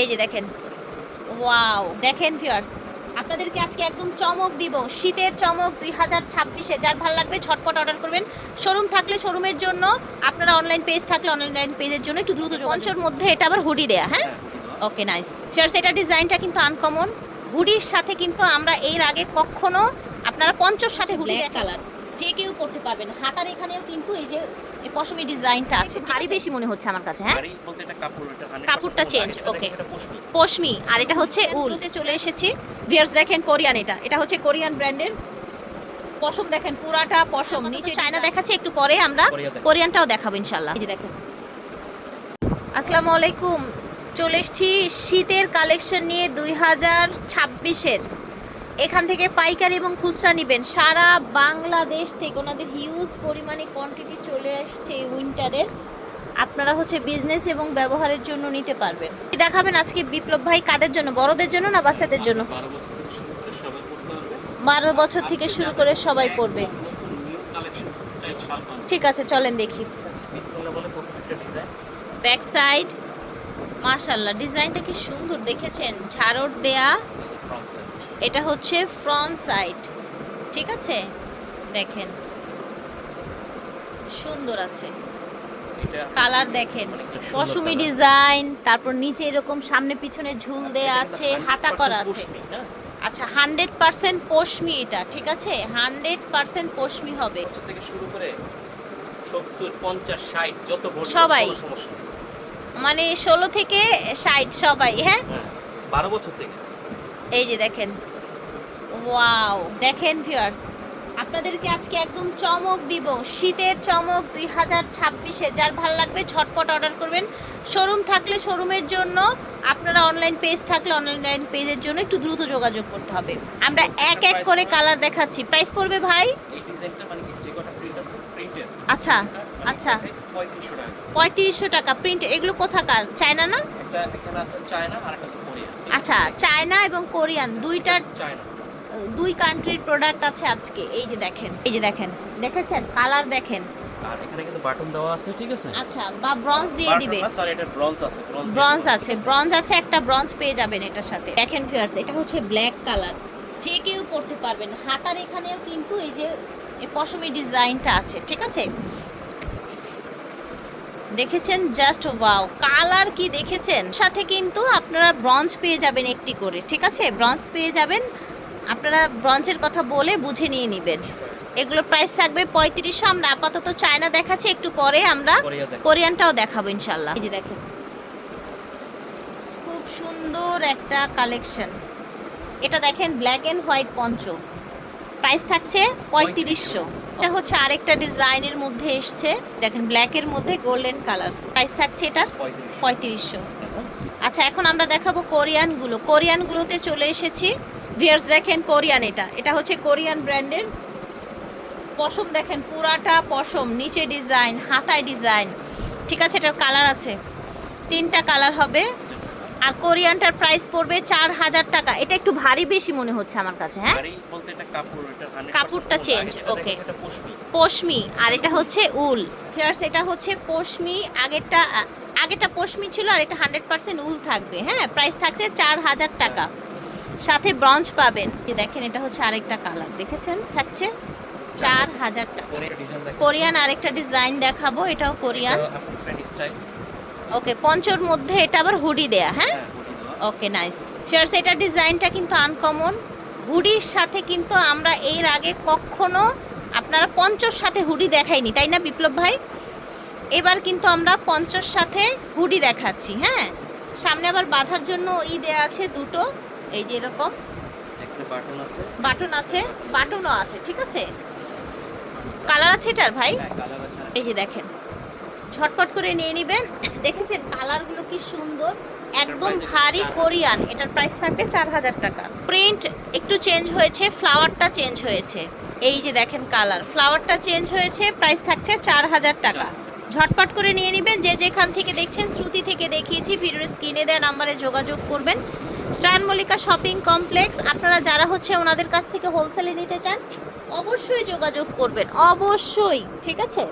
এই যে দেখেন। ওয়াও দেখেন ভিউয়ার্স আপনাদেরকে আজকে একদম চমক দিব। শীতের চমক দুই হাজার ছাব্বিশে যার ভালো লাগবে ঝটপট অর্ডার করবেন। শোরুম থাকলে শোরুমের জন্য আপনারা অনলাইন পেজ থাকলে অনলাইন পেজের জন্য একটু দ্রুত পঞ্চর মধ্যে এটা আবার হুডি দেয়া হ্যাঁ? ওকে নাইস ফিয়ার্স এটা ডিজাইনটা কিন্তু আনকমন হুডির সাথে কিন্তু আমরা এর আগে কখনো আপনারা পঞ্চর সাথে হুডি কালার যে কেউ করতে পারবেন হাতার এখানেও কিন্তু এই যে পশমি ডিজাইনটা আছে ভারী বেশি মনে হচ্ছে আমার কাছে হ্যাঁ? ভারী বলতে এটা কাপড় এটা 100% কাপড়টা. দেখেন, এটা পশমি। আর এটা হচ্ছে উলতে চলে এসেছি। ভিয়ার্স দেখেন কোরিয়ান এটা। এটা হচ্ছে কোরিয়ান ব্র্যান্ডের পশম দেখেন পুরাটা পশম। নিচে চায়না দেখাচ্ছে একটু পরে আমরা কোরিয়ানটাও দেখাবো ইনশাল্লাহ এই যে দেখেন। আসসালামু আলাইকুম। চলে এসেছি শীতের কালেকশন নিয়ে দুই হাজার ছাব্বিশের। এখান থেকে পাইকারি এবং খুচরা নেবেন। সারা বাংলাদেশ থেকে ওনাদের হিউজ পরিমাণে কোয়ান্টিটি চলে আসছে এই উইন্টারের আপনারা হচ্ছে বিজনেস এবং ব্যবহারের জন্য নিতে পারবেন। দেখাবেন আজকে বিপ্লব ভাই? কাদের জন্য? বড়দের জন্য না বাচ্চাদের জন্য? বারো বছর থেকে শুরু করে সবাই। পড়বে। ঠিক আছে চলেন দেখি। ব্যাক সাইড মাশাল্লাহ ডিজাইনটা কি সুন্দর দেখেছেন? ঝাড়ট দেয়া। এটা হচ্ছে ফ্রন্ট সাইড ঠিক আছে? দেখেন। সুন্দর আছে। কালার দেখেন। পশমি ডিজাইন তারপর নিচে এরকম সামনে পিছনে ঝুল দেয়া আছে হাতা করা আছে। হ্যাঁ? আচ্ছা হান্ড্রেড পার্সেন্ট পশমি এটা ঠিক আছে? হান্ড্রেড পার্সেন্ট পশমি হবে। থেকে শুরু করে সত্তর পঞ্চাশ ষাট যত সবাই। মানে ষোলো থেকে ষাট সবাই হ্যাঁ? হ্যাঁ বারো বছর থেকে। এই যে দেখেন। ওয়াও দেখেন ভিউয়ার্স আপনাদেরকে আজকে একদম চমক দিব। শীতের চমক দুই হাজার ছাব্বিশে। যার ভালো লাগবে ঝটপট অর্ডার করবেন। শোরুম থাকলে শোরুমের জন্য আপনারা অনলাইন পেজ থাকলে অনলাইন পেজের জন্য একটু দ্রুত যোগাযোগ করতে হবে। আমরা এক এক করে কালার দেখাচ্ছি। প্রাইস পড়বে ভাই? মানে আছে প্রিন্টের আচ্ছা আচ্ছা। পঁয়ত্রিশশো টাকা। প্রিন্ট এগুলো কোথাকার? চায়না না? আচ্ছা চায়না এবং কোরিয়ান দুইটার দুই কান্ট্রির প্রোডাক্ট আছে আজকে। এই যে দেখেন এই যে দেখেন। দেখেছেন? কালার দেখেন। আর এখানে কিন্তু বাটন দেওয়া আছে ঠিক আছে? আচ্ছা বা ব্রঞ্জ দিয়ে দিবে। স্যার এটা ব্রঞ্জ আছে ব্রঞ্জ আছে ব্রঞ্জ আছে একটা ব্রঞ্জ পেয়ে যাবেন এটার সাথে। দেখেন ফিয়ার্স এটা হচ্ছে ব্ল্যাক কালার যে কেউ পড়তে পারবেন। হাতার এখানেও কিন্তু এই যে পশমি ডিজাইনটা আছে ঠিক আছে? দেখেছেন? জাস্ট ওয়াও কালার কি দেখেছেন? সাথে কিন্তু আপনারা ব্রঞ্জ পেয়ে যাবেন একটি করে ঠিক আছে? ব্রঞ্জ পেয়ে যাবেন আপনারা ব্রঞ্জের কথা বলে বুঝে নিয়ে নেবেন। এগুলোর প্রাইস থাকবে পঁয়ত্রিশশো। আমরা আপাতত চায়না দেখাচ্ছি একটু পরে আমরা কোরিয়ানটাও দেখাবো ইনশাল্লাহ এই যে দেখেন। খুব সুন্দর একটা কালেকশন এটা দেখেন black and white punch price থাকছে পঁয়ত্রিশশো। এটা হচ্ছে আরেকটা ডিজাইনের মধ্যে এসছে। দেখেন ব্ল্যাকের মধ্যে গোল্ডেন কালার প্রাইস থাকছে এটার পঁয়ত্রিশশো। আচ্ছা এখন আমরা দেখাবো কোরিয়ানগুলো। কোরিয়ানগুলোতে চলে এসেছি। ভিয়ার্স দেখেন কোরিয়ান এটা। এটা হচ্ছে কোরিয়ান ব্র্যান্ডের পশম দেখেন পুরাটা পশম নিচে ডিজাইন হাতায় ডিজাইন। ঠিক আছে এটার কালার আছে। তিনটা কালার হবে। আর কোরিয়ানটার প্রাইস পড়বে চার হাজার টাকা। এটা একটু ভারী বেশি মনে হচ্ছে আমার কাছে হ্যাঁ? ভারী বলতে এটা কাপড় এটা 100% কাপড়টা চেঞ্জ এটা পশমি। পশমি আর এটা হচ্ছে উল। ফিয়ার্স এটা হচ্ছে পশমি আগেরটা আগেরটা পশমি ছিল আর এটা হান্ড্রেড পার্সেন্ট উল থাকবে হ্যাঁ? প্রাইস থাকছে চার হাজার টাকা। সাথে ব্রঞ্জ পাবেন। দেখেন এটা হচ্ছে আরেকটা কালার। দেখেছেন? থাকছে চার হাজার টাকা। কোরিয়ান আরেকটা ডিজাইন দেখাবো এটাও কোরিয়ান। ওকে পঞ্চর মধ্যে এটা আবার হুডি দেয়া হ্যাঁ? হ্যাঁ ওকে নাইস ফিয়ার্স এটা ডিজাইনটা কিন্তু আনকমন হুডির সাথে কিন্তু আমরা এর আগে কখনো আপনারা পঞ্চর সাথে হুডি দেখাইনি তাই না বিপ্লব ভাই? এবার কিন্তু আমরা পঞ্চর সাথে হুডি দেখাচ্ছি হ্যাঁ? সামনে আবার বাঁধার জন্য ই দেয়া আছে দুটো। এই যে এরকম। বাটন আছে। বাটন আছে বাটনও আছে ঠিক আছে? কালার আছে এটার ভাই? হ্যাঁ এই যে দেখেন ঝটপট করে নিয়ে নেবেন। দেখেছেন কালারগুলো কি সুন্দর? একদম ভারী কোরিয়ান। এটার প্রাইস থাকবে চার হাজার টাকা। প্রিন্ট একটু চেঞ্জ হয়েছে ফ্লাওয়ারটা চেঞ্জ হয়েছে। এই যে দেখেন কালার ফ্লাওয়ারটা চেঞ্জ হয়েছে প্রাইস থাকছে চার হাজার টাকা। ঝটপট করে নিয়ে নেবেন যে যেখান থেকে দেখছেন শ্রুতি থেকে দেখিয়েছি ভিডিওর স্ক্রিনে দেওয়া নাম্বারে যোগাযোগ করবেন। স্টার মল্লিকা শপিং কমপ্লেক্স, আপনারা যারা হচ্ছে ওনাদের কাছ থেকে হোলসেলে নিতে চান, অবশ্যই যোগাযোগ করবেন। অবশ্যই, ঠিক আছে?